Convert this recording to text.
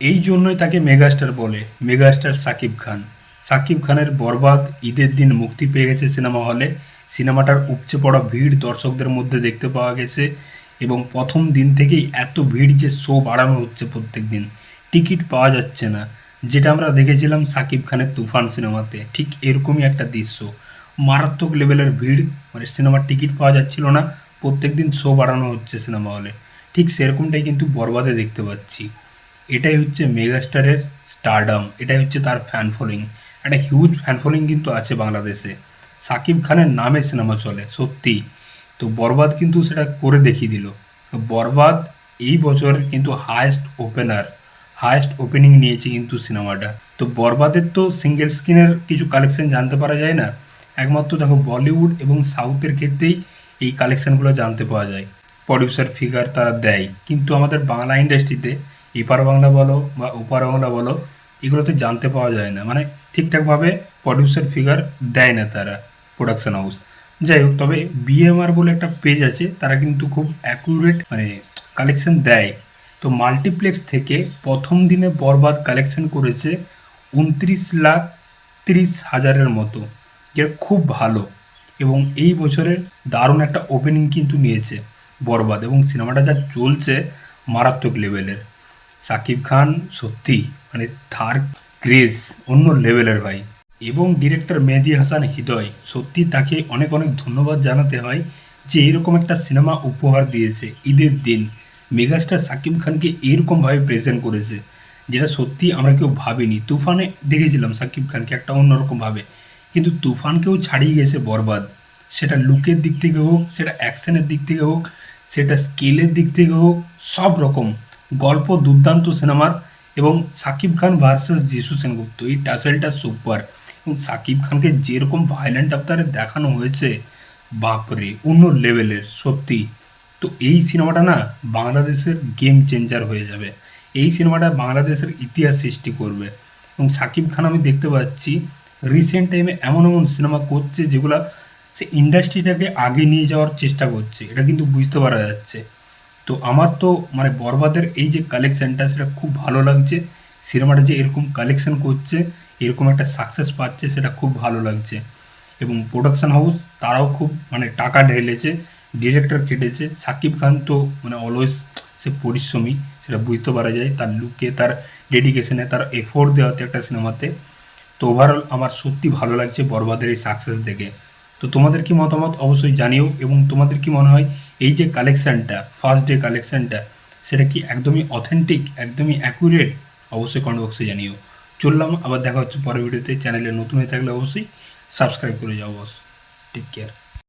এই জন্যই তাকে মেগাস্টার বলে, মেগাস্টার সাকিব খান। সাকিব খানের বরবাদ ঈদের দিন মুক্তি পেয়ে গেছে সিনেমা হলে। সিনেমাটার উপচে পড়া ভিড় দর্শকদের মধ্যে দেখতে পাওয়া গেছে এবং প্রথম দিন থেকেই এত ভিড় যে শো বাড়ানো হচ্ছে প্রত্যেক দিন টিকিট পাওয়া যাচ্ছে না, যেটা আমরা দেখেছিলাম সাকিব খানের তুফান সিনেমাতে। ঠিক এরকমই একটা দৃশ্য। মারাত্মক লেভেলের ভিড় মানে সিনেমার টিকিট পাওয়া যাচ্ছিল না প্রত্যেক দিন শো বাড়ানো হচ্ছে সিনেমা হলে। ঠিক সেরকমটাই কিন্তু বরবাদে দেখতে পাচ্ছি। এটাই হচ্ছে মেগাস্টারের স্টারডাম এটাই হচ্ছে তার ফ্যান ফলোয়িং একটা হিউজ ফ্যান ফলোয়িং কিন্তু আছে বাংলাদেশে। সাকিব খানের নামে সিনেমা চলে, সত্যি। তো বরবাদ কিন্তু সেটা করে দেখিয়ে দিল। তো বরবাদ এই বছর কিন্তু হায়েস্ট ওপেনার হায়েস্ট ওপেনিং নিয়েছে কিন্তু সিনেমাটা তো বরবাদের তো সিঙ্গেল স্ক্রিনের কিছু কালেকশন জানতে পারা যায় না। একমাত্র দেখো বলিউড এবং সাউথের ক্ষেত্রেই এই কালেকশনগুলো জানতে পাওয়া যায়। প্রডিউসার ফিগার তারা দেয়। কিন্তু আমাদের বাংলা ইন্ডাস্ট্রিতে এপার বাংলা বলো বা ওপার বাংলা বলো এগুলোতে জানতে পাওয়া যায় না। মানে ঠিকঠাকভাবে প্রডিউসার ফিগার দেয় না তারা প্রোডাকশন হাউস যাই হোক, তবে বিএমআর বলে একটা পেজ আছে, তারা কিন্তু খুব অ্যাকুরেট মানে কালেকশন দেয়। তো মাল্টিপ্লেক্স থেকে প্রথম দিনে বরবাদ কালেকশন করেছে উনত্রিশ লাখ তিরিশ হাজারের মতো। যেটা খুব ভালো। এবং এই বছরের দারুণ একটা ওপেনিং কিন্তু নিয়েছে বরবাদ। এবং সিনেমাটা যা চলছে মারাত্মক লেভেলের সাকিব খান সত্যি মানে থার ক্রেজ অন্য লেভেলের ভাই। এবং ডিরেক্টর মেহেদি হাসান হৃদয়, সত্যি তাকে অনেক অনেক ধন্যবাদ জানাতে হয় যে এরকম একটা সিনেমা উপহার দিয়েছে ঈদের দিন। মেগাস্টার সাকিব খানকে এরকমভাবে প্রেজেন্ট করেছে, যেটা সত্যি আমরা কেউ ভাবিনি। তুফানে দেখেছিলাম সাকিব খানকে একটা অন্যরকমভাবে, কিন্তু তুফানকেও ছাড়িয়ে গেছে বরবাদ। সেটা লুকের দিক থেকে হোক, সেটা অ্যাকশনের দিক থেকে হোক, সেটা স্কেলের দিক থেকে হোক, সব রকম। গল্প দুর্দান্ত সিনেমার এবং সাকিব খান ভার্সেস যিশু সেনগুপ্ত, এই টাসেলটা সুপার। এবং সাকিব খানকে যেরকম ভায়োলেন্ট আফতারে দেখানো হয়েছে, বাপরে, অন্য লেভেলের, সত্যি। তো এই সিনেমাটা না বাংলাদেশের গেম চেঞ্জার হয়ে যাবে। এই সিনেমাটা বাংলাদেশের ইতিহাস সৃষ্টি করবে। এবং সাকিব খান আমি দেখতে পাচ্ছি রিসেন্ট টাইমে এমন এমন সিনেমা করছে যেগুলা সে ইন্ডাস্ট্রিটাকে আগে নিয়ে যাওয়ার চেষ্টা করছে। এটা কিন্তু বুঝতে পারা যাচ্ছে। তো আমার তো মানে বরবাদের এই যে কালেকশানটা সেটা খুব ভালো লাগছে। সিনেমাটা যে এরকম কালেকশন করছে, এরকম একটা সাকসেস পাচ্ছে, সেটা খুব ভালো লাগছে। এবং প্রোডাকশন হাউস তারাও খুব মানে টাকা ঢেলেছে ডিরেক্টর কেটেছে। সাকিব খান তো মানে অলওয়েজ সে পরিশ্রমী, সেটা বুঝতে পারা যায়। তার লুকে তার ডেডিকেশনে তার এফোর্ট দেওয়াতে একটা সিনেমাতে। তো ওভারঅল আমার সত্যি ভালো লাগছে বরবাদের এই সাকসেস দেখে। তো তোমাদের কি মতামত অবশ্যই জানিও। এবং তোমাদের কি মনে হয় এই যে কালেকশানটা ফার্স্ট ডে কালেকশানটা সেটা কি একদমই অথেন্টিক একদমই অ্যাকুরেট অবশ্যই কমেন্ট বক্সে জানিও। চললাম, আবার দেখা হচ্ছে পরের ভিডিওতে চ্যানেলে নতুন হয়ে থাকলে অবশ্যই সাবস্ক্রাইব করে যাও বস টেক কেয়ার